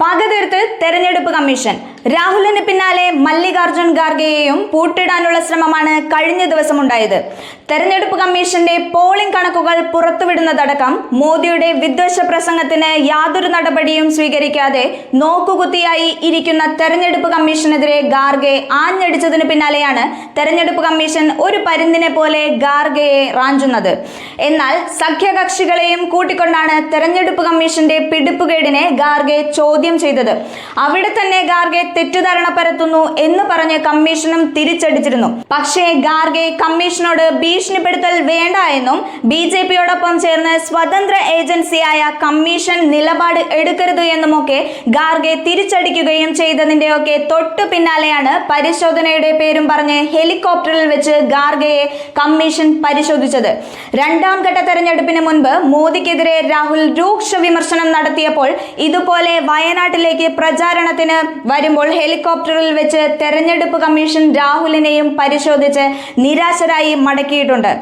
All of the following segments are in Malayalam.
പകതീർത്ത് തെരഞ്ഞെടുപ്പ് കമ്മീഷൻ. രാഹുലിന് പിന്നാലെ മല്ലികാർജുൻ ഖാർഗെയെയും പൂട്ടിടാനുള്ള ശ്രമമാണ് കഴിഞ്ഞ ദിവസം ഉണ്ടായത് തെരഞ്ഞെടുപ്പ് കമ്മീഷന്റെ പോളിംഗ് കണക്കുകൾ പുറത്തുവിടുന്നതടക്കം മോദിയുടെ വിദ്വേഷ പ്രസംഗത്തിന് യാതൊരു നടപടിയും സ്വീകരിക്കാതെ നോക്കുകുത്തിയായി ഇരിക്കുന്ന തെരഞ്ഞെടുപ്പ് കമ്മീഷനെതിരെ ഖാർഗെ ആഞ്ഞടിച്ചതിന് പിന്നാലെയാണ് തെരഞ്ഞെടുപ്പ് കമ്മീഷൻ ഒരു പരുന്തിനെ പോലെ ഖാർഗെയെ റാഞ്ചുന്നത്. എന്നാൽ സഖ്യകക്ഷികളെയും കൂട്ടിക്കൊണ്ടാണ് തെരഞ്ഞെടുപ്പ് കമ്മീഷന്റെ പിടിപ്പുകേടിനെ ഖാർഗെ ചോദ്യം ചെയ്തത്. അവിടെ തന്നെ ഖാർഗെ തെറ്റിദ്ധാരണ പരത്തുന്നു എന്ന് പറഞ്ഞ് കമ്മീഷനും തിരിച്ചടിച്ചിരുന്നു. പക്ഷേ ഗാർഗെ കമ്മീഷനോട് ഭീഷണിപ്പെടുത്തൽ വേണ്ട എന്നും ബി ജെ പിയോടൊപ്പം ചേർന്ന് സ്വതന്ത്ര ഏജൻസിയായ കമ്മീഷൻ നിലപാട് എടുക്കരുത് എന്നുമൊക്കെ ഗാർഗെ തിരിച്ചടിക്കുകയും ചെയ്തതിന്റെയൊക്കെ തൊട്ടു പിന്നാലെയാണ് പരിശോധനയുടെ പേരും പറഞ്ഞ് ഹെലികോപ്റ്ററിൽ വെച്ച് ഗാർഗയെ കമ്മീഷൻ പരിശോധിച്ചത്. രണ്ടാം ഘട്ട തെരഞ്ഞെടുപ്പിന് മുൻപ് മോദിക്കെതിരെ രാഹുൽ രൂക്ഷ വിമർശനം നടത്തിയപ്പോൾ ഇതുപോലെ വയനാട്ടിലേക്ക് പ്രചാരണത്തിന് വരുമ്പോൾ ഹെലികോപ്റ്ററിൽ വെച്ച് തെരഞ്ഞെടുപ്പ് കമ്മീഷൻ രാഹുലിനെയും പരിശോധിച്ച് നിരാശരായി മടക്കിയിട്ടുണ്ട്.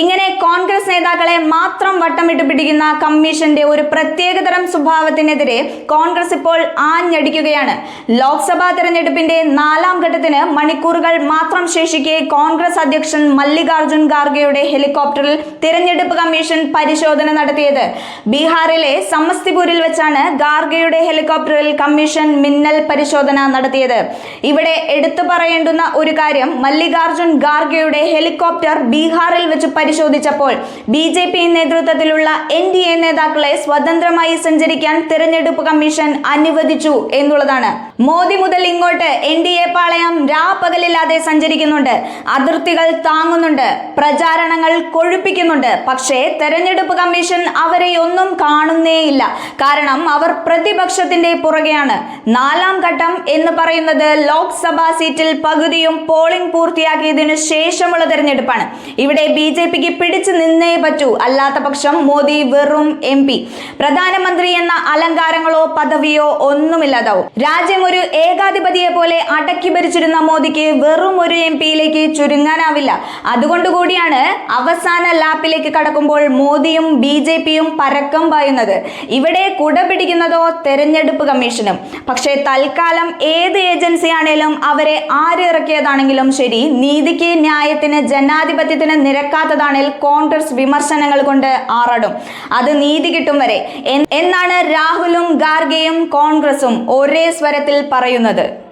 ഇങ്ങനെ കോൺഗ്രസ് നേതാക്കളെ മാത്രം വട്ടമിട്ട് പിടിക്കുന്ന കമ്മീഷന്റെ ഒരു പ്രത്യേകതരം സ്വഭാവത്തിനെതിരെ കോൺഗ്രസ് ഇപ്പോൾ ആഞ്ഞടിക്കുകയാണ്. ലോക്സഭാ തെരഞ്ഞെടുപ്പിന്റെ നാലാം ഘട്ടത്തിന് മണിക്കൂറുകൾ മാത്രം ശേഷിക്കെ കോൺഗ്രസ് അധ്യക്ഷൻ മല്ലികാർജുൻ ഖാർഗെയുടെ ഹെലികോപ്റ്ററിൽ തിരഞ്ഞെടുപ്പ് കമ്മീഷൻ പരിശോധന നടത്തിയത്. ബീഹാറിലെ സമസ്തിപൂരിൽ വെച്ചാണ് ഖാർഗെയുടെ ഹെലികോപ്റ്ററിൽ കമ്മീഷൻ മിന്നൽ പരിശോധന നടത്തിയത്. ഇവിടെ എടുത്തു പറയേണ്ടുന്ന ഒരു കാര്യം മല്ലികാർജുൻ ഖാർഗെയുടെ ഹെലികോപ്റ്റർ ബീഹാറിൽ വെച്ച് പരിശോധിച്ചപ്പോൾ ബി ജെ പി നേതൃത്വത്തിലുള്ള എൻ ഡി എ നേതാക്കളെ സ്വതന്ത്രമായി സഞ്ചരിക്കാൻ തിരഞ്ഞെടുപ്പ് കമ്മീഷൻ അനുവദിച്ചു എന്നുള്ളതാണ്. മോദി മുതൽ ഇങ്ങോട്ട് എൻ ഡി എ പാളയം രാപ്പകലില്ലാതെ സഞ്ചരിക്കുന്നുണ്ട്. അതിർത്തികൾ താങ്ങുന്നുണ്ട്. പ്രചാരണങ്ങൾ കൊഴുപ്പിക്കുന്നുണ്ട്. പക്ഷേ തെരഞ്ഞെടുപ്പ് കമ്മീഷൻ അവരെ ഒന്നും കാണുന്നേയില്ല. കാരണം അവർ പ്രതിപക്ഷത്തിന്റെ പുറകെയാണ്. നാലാം ഘട്ടം എന്ന് പറയുന്നത് ലോക്സഭാ സീറ്റിൽ പകുതിയും പോളിംഗ് പൂർത്തിയാക്കിയതിനു ശേഷമുള്ള തെരഞ്ഞെടുപ്പാണ്. ഇവിടെ ബി ജെ പിക്ക് പിടിച്ചു നിന്നേ പറ്റൂ. അല്ലാത്ത പക്ഷം മോദി വെറും എം പി. പ്രധാനമന്ത്രി എന്ന അലങ്കാരങ്ങളോ പദവിയോ ഒന്നുമില്ലാതാവും. രാജ്യം ഒരു ഏകാധിപതിയെ പോലെ അടക്കി ഭരിച്ചിരുന്ന മോദിക്ക് വെറും ഒരു എം പിയിലേക്ക് ചുരുങ്ങാനാവില്ല. അതുകൊണ്ട് കൂടിയാണ് അവസാന ലാപ്പിലേക്ക് കടക്കുമ്പോൾ മോദിയും ബി ജെ പിയും പരക്കം പായുന്നത്. ഇവിടെ കുട പിടിക്കുന്നതോ തെരഞ്ഞെടുപ്പ് കമ്മീഷനും. പക്ഷേ തൽക്കാലം ഏത് ഏജൻസിയാണേലും അവരെ ആര് ഇറക്കിയതാണെങ്കിലും ശരി നീതിക്ക് ന്യായത്തിന് ജനാധിപത്യത്തിന് നിരക്കാത്തതാണേൽ കോൺഗ്രസ് വിമർശനങ്ങൾ കൊണ്ട് ആറാടും. അത് നീതി കിട്ടും വരെ. എന്നാണ് രാഹുലും ഗാർഗയും കോൺഗ്രസും ഒരേ സ്വരത്തിൽ പറയുന്നത്.